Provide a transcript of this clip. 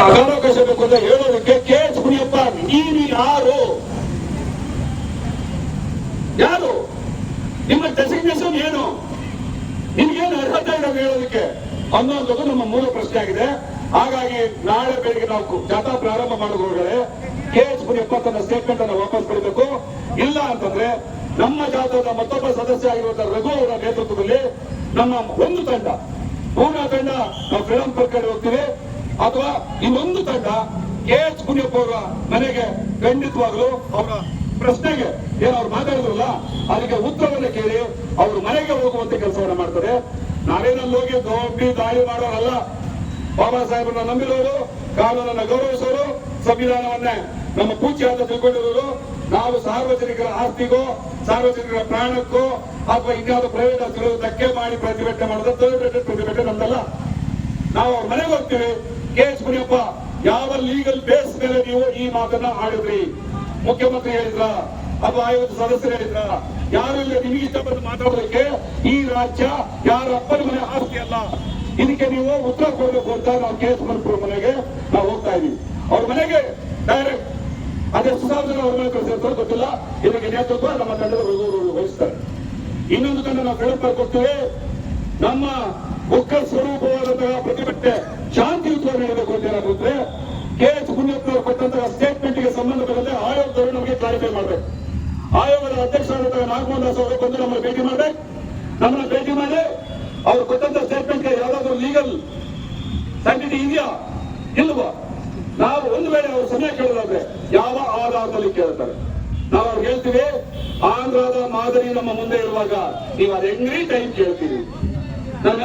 ಅಗಾವಕಾಶ ಅಂತ ಹೇಳೋದಕ್ಕೆ K H ನೀನು ಯಾರು? ಯಾರು? ನಿಮ್ಮ ಡೆಸಿಗ್ನೇಷನ್ ಏನು? ನಿಮ್ಗೇನು ಅರ್ಹತೆ ಇದೆ ಹೇಳೋದಕ್ಕೆ? ಅನ್ನೋದು ನಮ್ಮ ಮೂಲ ಪ್ರಶ್ನೆ ಆಗಿದೆ. ಹಾಗಾಗಿ ನಾಳೆ ಬೆಳಿಗ್ಗೆ ನಾವು ಜಾಥಾ ಪ್ರಾರಂಭ ಮಾಡೋದ್ರೊಳಗಡೆ ಕೆ ಎಚ್ ಮುನಿಯಪ್ಪ ತನ್ನ ಸ್ಟೇಟ್ಮೆಂಟ್ ಅನ್ನು ವಾಪಸ್ ಪಡಿಬೇಕು. ಇಲ್ಲ ಅಂತಂದ್ರೆ ನಮ್ಮ ಜಾಥಾದ ಮತ್ತೊಬ್ಬ ಸದಸ್ಯ ಆಗಿರುವಂತಹ ರಘು ನೇತೃತ್ವದಲ್ಲಿ ನಮ್ಮ ಒಂದು ತಂಡ, ಪೂರ್ಣ ತಂಡ, ನಾವು ಫ್ರೀಡಂ ಪಾರ್ಕ್ ಕಡೆ ಹೋಗ್ತೀವಿ. ಅಥವಾ ಇನ್ನೊಂದು ತಂಡ ಕೆ ಎಚ್ ಕುಣಿಯಪ್ಪ ಅವರ ಮನೆಗೆ ಖಂಡಿತವಾಗಲು ಅವರ ಪ್ರಶ್ನೆಗೆ ಏನು ಅವ್ರು ಮಾತಾಡಿದ್ರಲ್ಲ, ಅದಕ್ಕೆ ಉತ್ತರವನ್ನು ಕೇಳಿ ಅವ್ರ ಮನೆಗೆ ಹೋಗುವಂತ ಕೆಲಸವನ್ನ ಮಾಡ್ತಾರೆ. ನಾವೇನಲ್ಲಿ ಹೋಗಿ ದೋಪಿ ದಾಳಿ ಮಾಡೋರಲ್ಲ, ಬಾಬಾ ಸಾಹೇಬರನ್ನ ನಂಬಿರೋರು ಕಾನೂನನ್ನ ಗೌರವಿಸೋರು, ಸಂವಿಧಾನವನ್ನೇ ನಮ್ಮ ಪೂಜೆ ಅಂತ ತಿಳ್ಕೊಂಡಿರೋರು. ನಾವು ಸಾರ್ವಜನಿಕರ ಆಸ್ತಿಗೋ, ಸಾರ್ವಜನಿಕರ ಪ್ರಾಣಕ್ಕೋ, ಅಥವಾ ಇನ್ಯಾವುದೋ ಪ್ರೈವೇಟ್ ಆಸ್ತಿಗಳು ಧಕ್ಕೆ ಮಾಡಿ ಪ್ರತಿಭಟನೆ ಮಾಡೋದು, ದೊಡ್ಡ ಪ್ರತಿಭಟನೆ ನಮ್ದಲ್ಲ ನಾವು ಅವ್ರ ಮನೆಗೆ ಹೋಗ್ತೀವಿ ಕೆ ಎಚ್ ಮುನಿಯಪ್ಪ, ಯಾವ ಲೀಗಲ್ ಬೇಸ್ ಮೇಲೆ ನೀವು ಈ ಮಾತನ್ನ ಆಡಿದ್ರಿ? ಮುಖ್ಯಮಂತ್ರಿ ಹೇಳಿದ್ರ, ಅಥವಾ ಆಯೋಗದ ಸದಸ್ಯರು ಹೇಳಿದ್ರ, ಯಾರೆಲ್ಲ ನಿಮಗೆ ಬಂದು ಮಾತಾಡೋದಕ್ಕೆ ಈ ರಾಜ್ಯ ಯಾರ ಅಪ್ಪನ ಮನೆ ಆಸ್ತಿ ಅಲ್ಲ. ಇದಕ್ಕೆ ನೀವು ಉತ್ತರ ಕೊಡಬೇಕು ಅಂತ ನಾವು ಕೆ ಎಸ್ ಮುನಿಯಪ್ಪ ಮನೆಗೆ ನಾವು ಹೋಗ್ತಾ ಇದೀವಿ. ಅವ್ರ ಮನೆಗೆ ಡೈರೆಕ್ಟ್ ಅದೇ ಸಾವಿರ ಜನ ಅವ್ರ ಮನೆ ಕಳಿಸಿರ್ತಾರೆ ಗೊತ್ತಿಲ್ಲ. ಇದಕ್ಕೆ ನೇತೃತ್ವ ನಮ್ಮ ತಂಡದ ವಹಿಸ್ತಾರೆ. ಇನ್ನೊಂದು ತಂಡ ನಾವು ಫ್ರೀಡಂ ಪಾರ್ಕ್ ನಮ್ಮ ಉಕ್ಕ ಸ್ವರೂಪವಾದಂತಹ ಪ್ರತಿಭಟನೆ ನಡೆಯಬೇಕು ಅಂತ ಏನಾಗುತ್ತೆ ಕೆ ಎಚ್ ಮುನಿಯಪ್ಪನವರು ಕೊಟ್ಟಂತಹ ಸ್ಟೇಟ್ಮೆಂಟ್ಗೆ ಸಂಬಂಧಪಟ್ಟಂತೆ ಆಯೋಗದವರು ನಮಗೆ ಕ್ಲಾರಿಫೈ ಮಾಡಬೇಕು. ಆಯೋಗದ ಅಧ್ಯಕ್ಷರಾದಂತಹ ನಾಗಮೋಹನ್ ದಾಸ್ ಅವರು ಬಂದು ನಮ್ಮನ್ನು ಭೇಟಿ ಮಾಡಬೇಕು ನಮ್ಮನ್ನ ಭೇಟಿ ಮಾಡಿ ಅವರು ಕೊಟ್ಟಂತ ಸ್ಟೇಟ್ಮೆಂಟ್ಗೆ ಯಾವ್ದಾದ್ರು ಲೀಗಲ್ ಸ್ಯಾಂಟಿಟಿ ಇದೆಯಾ? ಇಲ್ವಾ? ನಾವು ಒಂದು ವೇಳೆ ಅವರು ಸಮಯ ಕೇಳೋದಾದ್ರೆ ಯಾವ ಆಧಾರದಲ್ಲಿ ಕೇಳ್ತಾರೆ? ನಾವು ಅವ್ರಿಗೆ ಹೇಳ್ತೀವಿ, ಆಂಧ್ರದ ಮಾದರಿ ನಮ್ಮ ಮುಂದೆ ಇರುವಾಗ, ನೀವು ಅದ್ ಹೆಂಗ್ರಿ ಟೈಮ್ ಕೇಳ್ತೀವಿ ನನ್ಗೆ